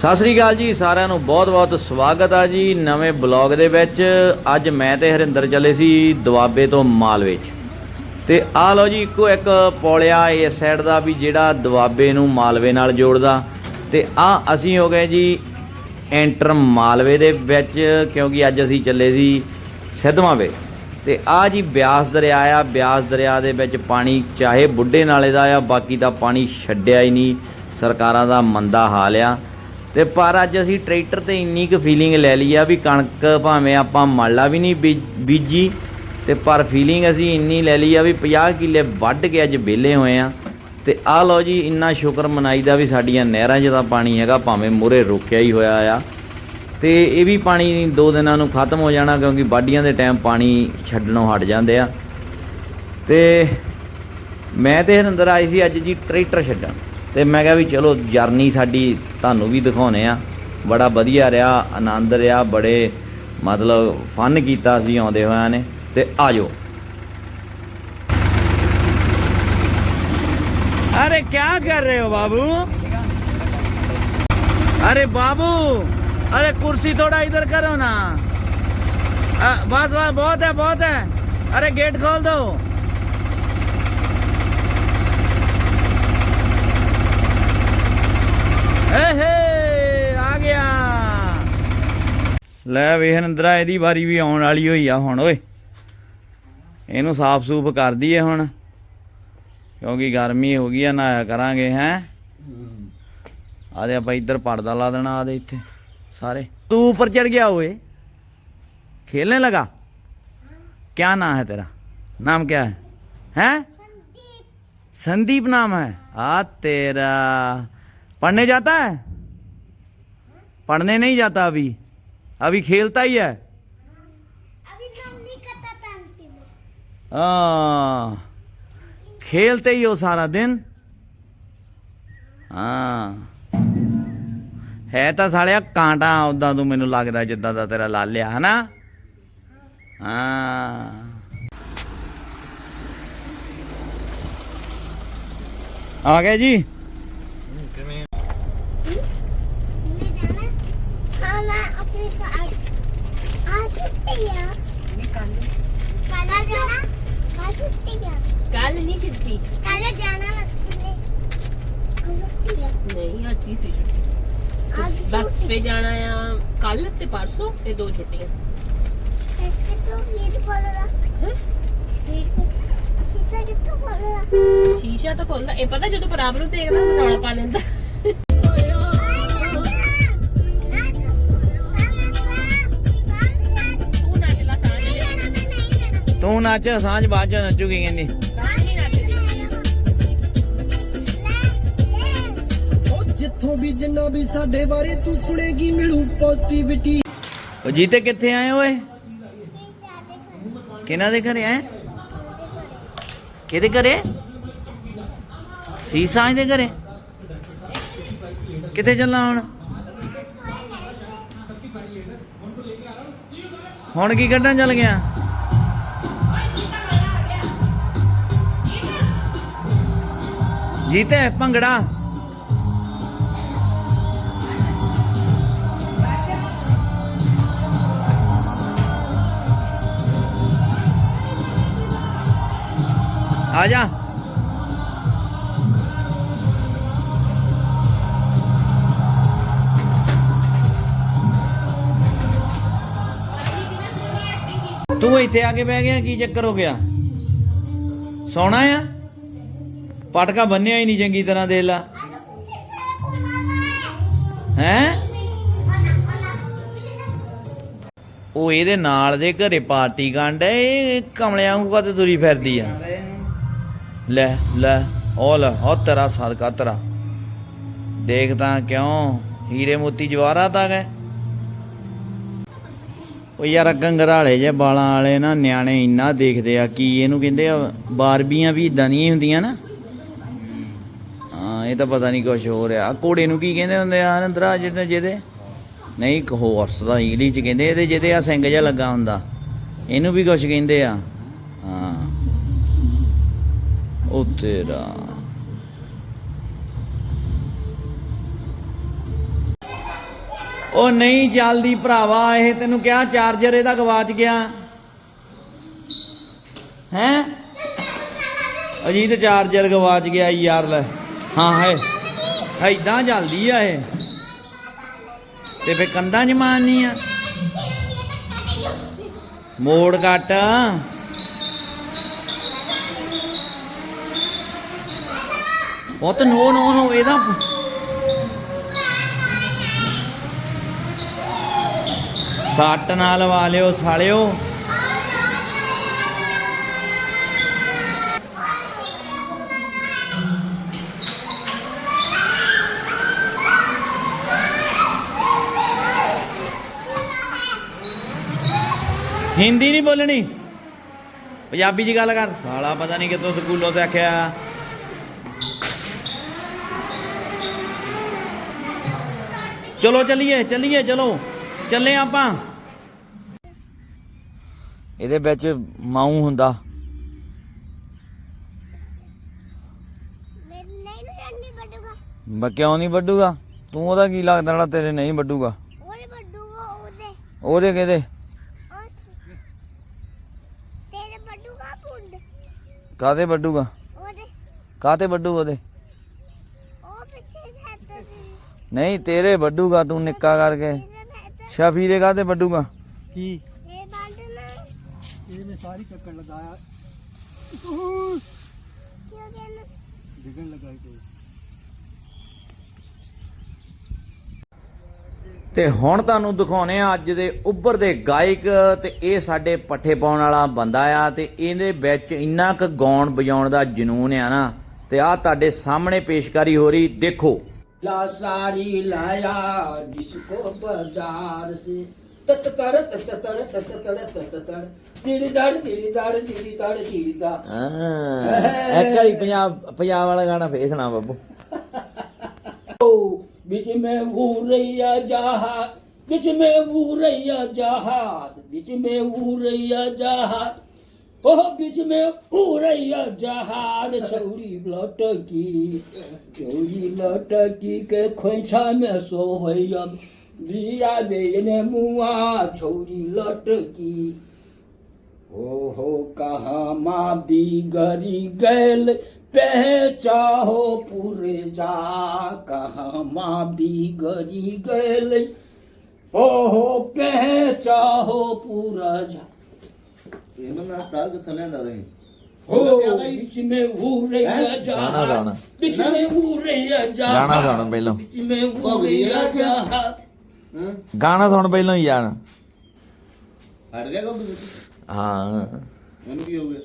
ਸਤਿ ਸ੍ਰੀ ਅਕਾਲ ਜੀ, ਸਾਰਿਆਂ ਨੂੰ ਬਹੁਤ-ਬਹੁਤ ਸਵਾਗਤ ਆ ਜੀ ਨਵੇਂ ਬਲੌਗ ਦੇ ਵਿੱਚ। ਅੱਜ ਮੈਂ ਤੇ ਹਰਿੰਦਰ ਚੱਲੇ ਸੀ ਦੁਆਬੇ ਤੋਂ ਮਾਲਵੇ 'ਚ ਤੇ ਆ ਲਓ ਜੀ, ਇੱਕੋ ਇੱਕ ਪੌਲਿਆ ਇਸ ਸਾਈਡ ਦਾ ਵੀ ਜਿਹੜਾ ਦੁਆਬੇ ਨੂੰ ਮਾਲਵੇ ਨਾਲ ਜੋੜਦਾ। ਤੇ ਆ ਅਸੀਂ ਹੋ ਗਏ ਜੀ ਐਂਟਰ ਮਾਲਵੇ ਦੇ ਵਿੱਚ, ਕਿਉਂਕਿ ਅੱਜ ਅਸੀਂ ਚੱਲੇ ਸੀ ਸਿੱਧਵਾਂ ਤੇ ਆ ਜੀ ਬਿਆਸ ਦਰਿਆ ਆ, ਬਿਆਸ ਦਰਿਆ ਦੇ ਵਿੱਚ ਪਾਣੀ ਚਾਹੇ ਬੁੱਢੇ ਨਾਲੇ ਦਾ ਆ, ਬਾਕੀ ਤਾਂ ਪਾਣੀ ਛੱਡਿਆ ਹੀ ਨਹੀਂ। ਸਰਕਾਰਾਂ ਦਾ ਮੰਦਾ ਹਾਲ ਆ। ਤੇ ਪਰ ਅੱਜ ਅਸੀਂ ਟਰੈਕਟਰ ਤੇ ਇੰਨੀ ਕੁ ਫੀਲਿੰਗ ਲੈ ਲਈ ਆ ਵੀ ਕਣਕ ਭਾਵੇਂ ਆਪਾਂ ਮਾਲਾ ਵੀ ਨਹੀਂ ਬੀਜ- ਬੀਜੀ, ਤੇ ਪਰ ਫੀਲਿੰਗ ਅਸੀਂ ਇੰਨੀ ਲੈ ਲਈ ਆ ਵੀ 50 ਕਿੱਲੇ ਵੱਢ ਕੇ ਅੱਜ ਵਿਹਲੇ ਹੋਏ ਆ। ਤੇ ਆ ਲਓ ਜੀ, ਇੰਨਾ ਸ਼ੁਕਰ ਮਨਾਈਦਾ ਵੀ ਸਾਡੀਆਂ ਨਹਿਰਾਂ 'ਚ ਤਾਂ ਪਾਣੀ ਹੈਗਾ, ਭਾਵੇਂ ਮੂਹਰੇ ਰੁਕਿਆ ਹੀ ਹੋਇਆ ਆ। ਤੇ ਇਹ ਵੀ ਪਾਣੀ ਦੋ ਦਿਨਾਂ ਨੂੰ ਖਤਮ ਹੋ ਜਾਣਾ ਕਿਉਂਕਿ ਵਾਢੀਆਂ ਦੇ ਟਾਈਮ ਪਾਣੀ ਛੱਡਣੋਂ ਹਟ ਜਾਂਦੇ ਆ। ਤੇ ਮੈਂ ਤੇ ਹਰਿੰਦਰ ਆਏ ਸੀ ਅੱਜ ਜੀ ਟਰੈਕਟਰ ਛੱਡਣ। ਤੇ ਮੈਂ ਕਿਹਾ ਵੀ ਚਲੋ ਜਰਨੀ ਸਾਡੀ ਤੁਹਾਨੂੰ ਵੀ ਦਿਖਾਉਨੇ ਆ ਬੜਾ ਵਧੀਆ ਰਿਹਾ ਆਨੰਦ ਰਿਹਾ ਬੜੇ ਮਤਲਬ ਫਨ ਕੀਤਾ ਸੀ ਆਉਂਦੇ ਹੋਇਆਂ ਨੇ ਤੇ ਆਜੋ अरे क्या कर रहे हो बाबू अरे बाबू अरे कुर्सी थोड़ा इधर करो ना आ, बस बस बहुत है बहुत है अरे गेट खोल दो ए हे आ गया ਲੈ ਵੇ ਹਰਿੰਦਰਾ ਇਹਦੀ ਵਾਰੀ ਵੀ ਆਉਣ ਵਾਲੀ ਹੋਈ ਆ ਹੁਣ ਓਏ ਇਹਨੂੰ ਸਾਫ਼ ਸੂਫ ਕਰ ਦਈਏ ਹੁਣ ਕਿਉਂਕਿ ਗਰਮੀ ਹੋ ਗਈ ਆ ਨਹਾਇਆ ਕਰਾਂਗੇ ਹੈ ਆਦੇ ਆਪਾਂ ਇੱਧਰ ਪਰਦਾ ਲਾ ਦੇਣਾ ਆਦੇ ਇੱਥੇ ਸਾਰੇ ਤੂੰ ਉੱਪਰ ਚੜ ਗਿਆ ਓਏ खेलने लगा क्या नाम है तेरा नाम क्या है हैं संदीप नाम है आ तेरा पढ़ने जाता है पढ़ने नहीं जाता अभी अभी खेलता ही है अभी नाम नहीं करता था अंतिम हाँ खेलते ही हो सारा दिन ਹਾਂ ਹੈ ਤਾਂ ਸਾਲਿਆ ਕਾਂਟਾ ਉਦਾਂ ਤੂੰ ਮੈਨੂੰ ਲੱਗਦਾ ਜਿੱਦਾਂ ਦਾ ਤੇਰਾ ਲਾਲਿਆ ਹਨਾ ਹਾਂ ਆ ਗਏ ਜੀ ਦੋ ਛੁੱਟੀਆਂ ਸ਼ੀਸ਼ਾ ਤਾਂ ਖੋਲਦਾ ਇਹ ਪਤਾ ਜਦੋਂ ਬਰਾਬਰ ਨੂੰ ਦੇਖਦਾ ਰੌਲਾ ਪਾ ਲੈਂਦਾ ਤੂੰ ਨੱਚ ਸਾਂਝ ਚ ਨੱਚੂਗੀ ਕਹਿੰਦੀ। ਜਿੱਥੋਂ ਵੀ ਜਿੰਨਾ ਵੀ ਸਾਡੇ ਬਾਰੇ ਤੂੰ ਸੁਣੇਗੀ ਮਿਲੂ ਪੋਜ਼ਿਟਿਵਿਟੀ ਉਹ ਜੀਤੇ ਕਿੱਥੇ ਆਏ ਓਏ? ਕਿਹਨਾਂ ਦੇ ਘਰੇ ਆਏ? ਕਿਹਦੇ ਘਰੇ? ਸੀਸਾਂ ਦੇ ਘਰੇ? ਕਿੱਥੇ ਚੱਲਾਂ ਹੁਣ? ਹੁਣ ਕੀ ਕੱਢਣ ਚੱਲ ਗਿਆ? ਜੀਤੇ ਭੰਗੜਾ ਆ ਜਾ ਤੂੰ ਇੱਥੇ ਆ ਕੇ ਬਹਿ ਗਿਆ ਕੀ ਚੱਕਰ ਹੋ ਗਿਆ ਸੌਣਾ ਆ ਪਟਕਾ ਬੰਨਿਆ ਹੀ ਨਹੀਂ ਚੰਗੀ ਤਰ੍ਹਾਂ ਦੇ ਲਾ। ਹੈ? ਉਹ ਇਹਦੇ ਨਾਲ ਦੇ ਘਰੇ ਪਾਰਟੀ ਕਾਂਡ ਇਹ ਕਮਲਿਆਂ ਨੂੰ ਕਦ ਤੁਰੀ ਫਿਰਦੀ ਆ? ਲੈ ਲੈ, ਉਹ ਲੈ, ਉਹ ਤੇਰਾ ਸਦਕਾ ਤੇਰਾ। ਦੇਖ ਤਾਂ ਕਿਉਂ, ਹੀਰੇ ਮੋਤੀ ਜਵਾਹਰਾਤ ਆ ਗਏ। ਉਹ ਯਾਰ ਗੰਗਰਾਲੇ ਜੇ ਬਾਲਾਂ ਵਾਲੇ ਨਾ ਨਿਆਣੇ ਇੰਨਾ ਦੇਖਦੇ ਆ, ਕੀ ਇਹਨੂੰ ਕਹਿੰਦੇ ਆ, ਬਾਰਬੀਆਂ ਵੀ ਇਦਾਂ ਦੀਆਂ ਹੁੰਦੀਆਂ ਨਾ। ਇਹ ਤਾਂ ਪਤਾ ਨਹੀਂ ਕੁਝ ਹੋ ਰਿਹਾ ਘੋੜੇ ਨੂੰ ਕੀ ਕਹਿੰਦੇ ਹੁੰਦੇ ਆ ਹਰਿੰਦਰਾ ਜਿਹਦੇ ਜਿਹਦੇ? ਨਹੀਂ, ਇੱਕ ਹਾਰਸ ਦਾ ਇੰਗਲਿਸ਼ ਚ ਕਹਿੰਦੇ, ਇਹਦੇ ਜਿਹਦੇ ਆ ਸਿੰਘ ਜਿਹਾ ਲੱਗਾ ਹੁੰਦਾ। ਇਹਨੂੰ ਵੀ ਕੁਝ ਕਹਿੰਦੇ ਆ। ਹਾਂ। ਉਹ ਤੇਰਾ। ਉਹ ਨਹੀਂ ਚੱਲਦੀ ਭਰਾਵਾ, ਇਹ ਤੈਨੂੰ ਕਿਹਾ ਚਾਰਜਰ ਇਹਦਾ ਗਵਾਚ ਗਿਆ। ਹੈ? ਅਜੀਤ ਚਾਰਜਰ ਗਵਾਚ ਗਿਆ ਯਾਰ ਲੈ। ਹਾਂ ਹੈ ਐਦਾਂ ਚੱਲਦੀ ਆ ਇਹ। ਤੇ ਫੇ ਕੰਧਾਂ 'ਚ ਮਾਰਨੀ ਆ। ਮੋੜ ਕੱਟ ਉਹ ਤਾਂ ਨੋ ਨੋ ਨੋ, ਇਹਦਾ ਸੱਟ ਨਾਲ ਲਵਾ ਲਿਓ ਸਾਲਿਓ। ਹਿੰਦੀ ਨਹੀਂ ਬੋਲਣੀ। ਪੰਜਾਬੀ 'ਚ ਗੱਲ ਕਰ। ਸਾਲਾ ਪਤਾ ਨਹੀਂ ਕਿੱਥੋਂ ਸਕੂਲੋਂ ਸਿੱਖਿਆ ਚਲੋ ਚੱਲੀਏ ਚੱਲੀਏ ਚਲੋ। ਚੱਲੇ ਆਪਾਂ। ਇਹਦੇ ਵਿੱਚ ਮਾਊ ਹੁੰਦਾ। ਬ ਕਿਉਂ ਨਹੀਂ ਵੱਡੂਗਾ ਤੂੰ ਉਹਦਾ ਕੀ ਲੱਗਦਾ ਜਿਹੜਾ ਤੇਰੇ ਨਹੀਂ ਵੱਡੂਗਾ ਉਹਦੇ ਬਟੂਗਾ ਉਹਦੇ। ਉਹਦੇ ਕਿਹਦੇ? ਪੁੰਡ ਕਾਦੇ ਵੱਡੂਗਾ ਉਹਦੇ। ਕਾਤੇ ਵੱਡੂਗਾ ਉਹਦੇ? ਉਹ ਪਿੱਛੇ ਹੱਥ ਸੀ ਨਹੀਂ ਤੇਰੇ ਵੱਡੂਗਾ ਤੂੰ ਨਿੱਕਾ ਕਰਕੇ। ਤੇਰੇ ਹੱਥ ਸ਼ਾਫੀ ਦੇ ਕਾਤੇ ਵੱਡੂਗਾ ਕੀ? ਇਹ ਬੰਦ ਨਾ। ਇਹ ਮੈਂ ਸਾਰੀ ਚੱਕਰ ਲਗਾਇਆ। ਕਿਉਂ ਕਹਿੰਦਾ? ਡਿਗਣ ਲਗਾਈ ਤੇ। ਤੇ ਹੁਣ ਤੁਹਾਨੂੰ ਦਿਖਾਉਨੇ ਆ ਅੱਜ ਦੇ ਉੱਭਰਦੇ ਗਾਇਕ ਤੇ ਇਹ ਸਾਡੇ ਪੱਠੇ ਪਾਉਣ ਵਾਲਾ ਬੰਦਾ ਆ ਤੇ ਇਹਦੇ ਵਿੱਚ ਇੰਨਾ ਕੁ ਗਾਉਣ ਵਜਾਉਣ ਦਾ ਜਨੂਨ ਆ ਨਾ ਤੇ ਆ ਤੁਹਾਡੇ ਸਾਹਮਣੇ ਪੇਸ਼ਕਾਰੀ ਹੋ ਰਹੀ ਦੇਖੋ। ਲਾ ਸਾਰੀ ਲਾਇਆ ਡਿਸਕੋ ਬਾਜ਼ਾਰ ਸੇ। ਤਤ ਤਰ ਤਤ ਤਰ ਤਤ ਤਰ ਤਤ ਤਰ ਤੀੜੀ ਤੜ ਤੀੜੀ ਤੜ ਤੀੜੀ ਤੜ ਤੀੜੀ ਤਾ ਹਾਂ। ਇੱਕ ਵਾਰੀ ਪੰਜਾਬ ਪੰਜਾਬ ਵਾਲਾ ਗਾਣਾ ਫੇਰ ਸੁਣਾ ਬਾਬੂ। बीच में उरैया जहाज बीच में उरैया जहाज बीच में उरैया जहाज ओ बीच में उरैया जहाज छौरी लटकी छौरी लटकी के खोइछा में सोहैया बिराजे ने मुआ छौरी लटकी ओहो कहाँ माँ बिगड़ी गैल पहचाहो पूरे जा कहाँ माँ बिगड़ी गैल ओहो पहचाहो पूरा जा ਇਹਨਾਂ ਦਾ ਸਟਾਰ ਕਿੱਥੋਂ ਲੈਂਦਾ ਤੁਸੀਂ हो बीच में उड़ैया गाना जहाज गाना। बीच में उड़ैया जहाज गाना गाना पहले। बीच में उड़ैया जहाज ਹਾਂ ਗਾਣਾ ਸੁਣ ਪਹਿਲਾਂ ਹੀ ਯਾਰ ਹਟ ਗਿਆ ਕੋਈ ਹਾਂ। ਉਹਨੂੰ ਕੀ ਹੋ ਗਿਆ